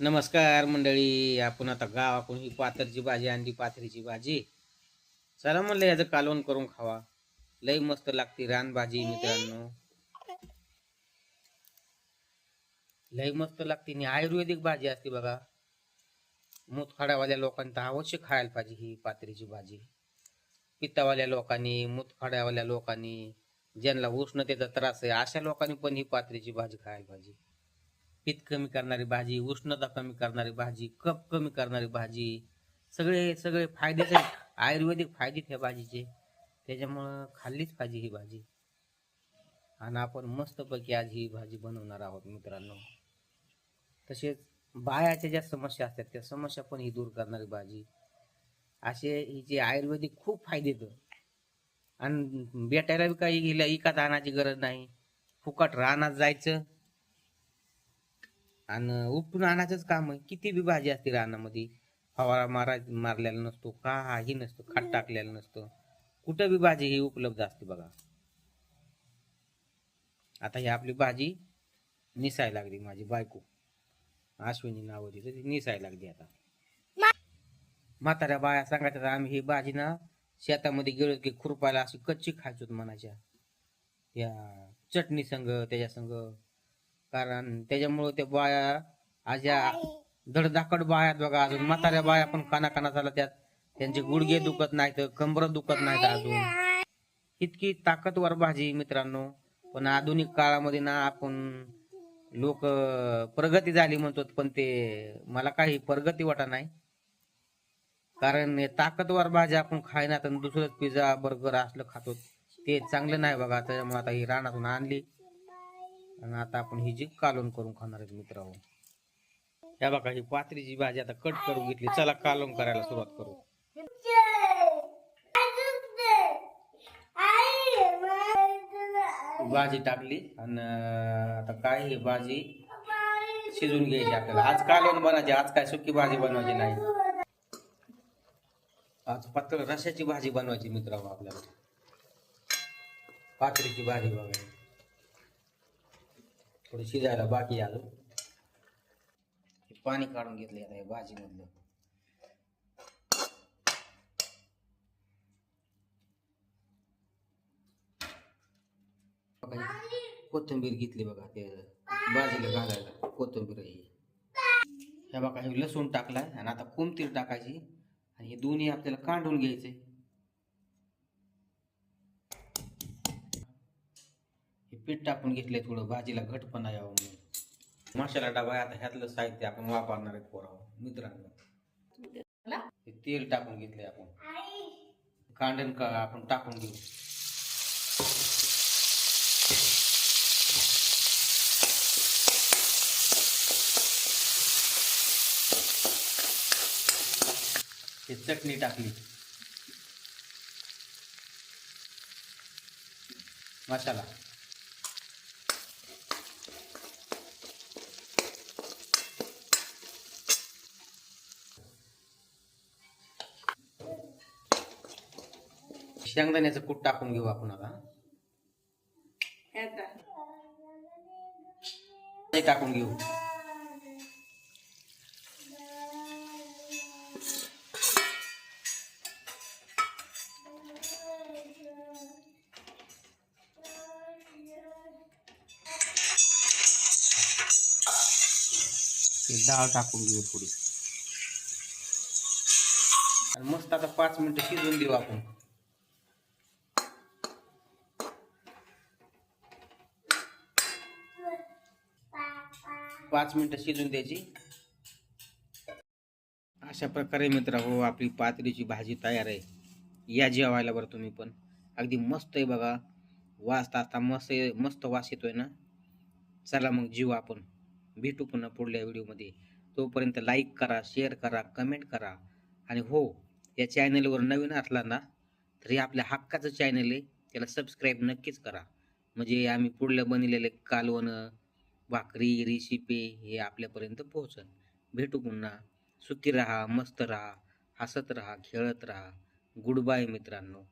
नमस्कार मंडळी आपण आता गावाकडून ही पाथरची भाजी आणली पाथरीची भाजी. चला म्हणलं याचं कालवण करून खावा. लई मस्त लागते रानभाजी मित्रांनो. लई मस्त लागते आणि आयुर्वेदिक भाजी असते बघा. मूतखाड्यावाल्या लोकांनी तर अवश्य खायला पाहिजे ही पाथरीची भाजी. पित्तावाल्या लोकांनी मूतखाड्यावाल्या लोकांनी ज्यांना उष्णतेचा त्रास आहे अशा लोकांनी पण ही पाथरीची भाजी खायला पाहिजे. पित्त कमी करणारी भाजी उष्णता कमी करणारी भाजी कप कमी करणारी भाजी सगळे सगळे फायदेच आयुर्वेदिक फायदे त्या भाजीचे. त्याच्यामुळं खाल्लीच पाहिजे ही भाजी. आणि आपण मस्तपैकी आज ही भाजी बनवणार आहोत मित्रांनो. तसेच बायाच्या ज्या समस्या असतात त्या समस्या पण ही दूर करणारी भाजी. असे हिचे आयुर्वेदिक खूप फायदे आणि भेटायला बी काही गेल्या इकात दानाची गरज नाही. फुकट रानात जायचं आणि उपटून आणायचंच काम आहे. किती बी भाजी असते रानामध्ये फवारा मारा मारलेला नसतो काही नसतो खाट टाकलेलं नसतं. कुठं बी भाजी ही उपलब्ध असते बघा. आता ही आपली भाजी निसायला लागली माझी बायको. अश्विनी नाव तर ती निसायला लागली आता. म्हाताऱ्या बाया सांगायच्या आम्ही ही भाजी ना शेतामध्ये गेलो की खुरपायला अशी कच्ची खायचो म्हणायच्या. या चटणी संग त्याच्या संग कारण त्याच्यामुळं त्या बाया आज या धडधाकड बाया आहेत बघा अजून म्हाताऱ्या बाया पण काना काना झाला त्यात. त्यांचे गुडघे दुखत नाहीत कंबर दुखत नाहीत अजून. इतकी ताकदवर भाजी मित्रांनो. पण आधुनिक काळामध्ये ना आपण लोक प्रगती झाली म्हणतो पण ते मला काही प्रगती वाटा नाही. कारण ताकदवर भाजी आपण खायना तर दुसरंच पिझ्झा बर्गर असलं खातो ते चांगलं नाही बघा त्याच्यामुळे आता ही रानातून आणली. आणि आता आपण ही जी कालवण करून खाणार आहेत मित्र या बघा ही पात्रीची भाजी आता कट करून घेतली. चला कालवण करायला सुरुवात करू. भाजी टाकली आणि आता काय ही भाजी? शिजून घ्यायची आपल्याला. आज कालवण बनायची. आज काय सुकी भाजी बनवायची नाही. आज पातळ रशाची भाजी बनवायची मित्र आपल्याला. पात्रीची भाजी बघायची थोडी शिजायला बाकी अजून. हे पाणी काढून घेतले आता या भाजीमधलं. बघा कोथिंबीर घेतली बघा ते भाजीला घालायला कोथिंबीर ही. ह्या बघा हे लसूण टाकलाय आणि आता कोमतीर टाकायची? आणि हे दोन्ही आपल्याला काढून घ्यायचे पीठ टाकून घेतलंय थोडं भाजीला घटपणा यावं म्हणून. मसाला डबा आता ह्यातलं साहित्य आपण वापरणार आहे पोरावं मित्रांनो. हे तेल टाकून घेतलंय आपण. कांडण का आपण टाकून घेऊ. हे चटणी टाकली. मसाला शेंगदाण्याचं कूट टाकून घेऊ आपण आता. टाकून घेऊ. डाळ टाकून घेऊ थोडी. आणि मस्त आता पाच मिनिटं शिजवून देऊ आपण. पाच मिनिटं शिजून द्यायची. अशा प्रकारे मित्र हो आपली पातळीची भाजी तयार आहे. या जेवायला बरं तुम्ही पण. अगदी मस्त आहे बघा. वास आता मस्त मस्त वास येतोय ना. चला मग जीव आपण. भेटू पुन्हा पुढल्या व्हिडिओमध्ये. तोपर्यंत लाईक करा शेअर करा कमेंट करा. आणि हो या चॅनलवर नवीन असला ना तर हे आपल्या हक्काचं चॅनल आहे त्याला सबस्क्राईब नक्कीच करा. म्हणजे आम्ही पुढलं बनलेले कालवणं भाकरी रेसिपी हे आपल्यापर्यंत पोहोचन. भेटू पुन्हा. सुखी राहा मस्त राहा हसत राहा खेळत राहा. गुड बाय मित्रांनो.